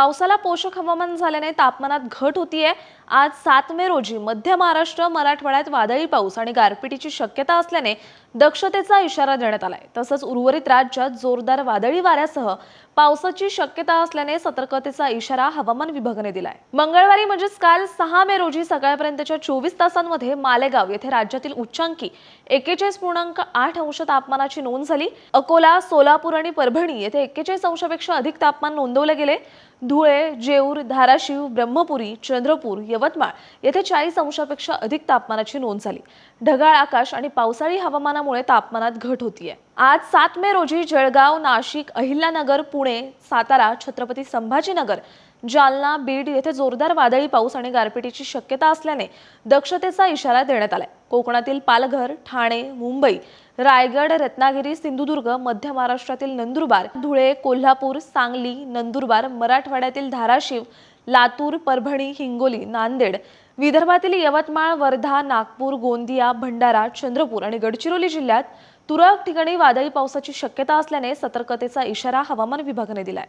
पावसाला पोषक हवामान झाल्याने तापमानात घट होतीये. आज सात मे रोजी मध्य महाराष्ट्र मराठवाड्यात वादळी पाऊस आणि गारपिटीची शक्यता असल्याने दक्षतेचा इशारा देण्यात आलाय. तसंच उर्वरित राज्यात जोरदार वादळी वाऱ्यासह पावसाची शक्यता असल्याने सतर्कतेचा इशारा हवामान विभागाने दिलाय. मंगळवारी म्हणजेच काल सहा मे रोजी सकाळपर्यंतच्या चोवीस तासांमध्ये मालेगाव येथे राज्यातील उच्चांकी एकेचाळीस पूर्णांक आठ अंश तापमानाची नोंद झाली. अकोला सोलापूर आणि परभणी येथे एक्केचाळीस अंशापेक्षा अधिक तापमान नोंदवले गेले. धुळे जेऊर धाराशिव ब्रह्मपुरी चंद्रपूर यवतमाळ येथे चाळीस अंशापेक्षा अधिक तापमानाची नोंद झाली. ढगाळ आकाश आणि पावसाळी हवामानामुळे तापमानात घट होतीये. आज सात मे रोजी जळगाव नाशिक अहिल्यानगर पुणे सातारा छत्रपती संभाजीनगर जालना बीड येथे जोरदार वादळी पाऊस आणि गारपिटीची शक्यता असल्याने दक्षतेचा इशारा देण्यात आलाय. कोकणातील पालघर ठाणे मुंबई रायगड रत्नागिरी सिंधुदुर्ग मध्य महाराष्ट्रातील नंदुरबार धुळे कोल्हापूर सांगली नंदुरबार मराठवाड्यातील धाराशिव लातूर परभणी हिंगोली नांदेड विदर्भातील यवतमाळ वर्धा नागपूर गोंदिया भंडारा चंद्रपूर आणि गडचिरोली जिल्ह्यात तुरळक ठिकाणी वादळी पावसाची शक्यता असल्याने सतर्कतेचा इशारा हवामान विभागाने दिलाय.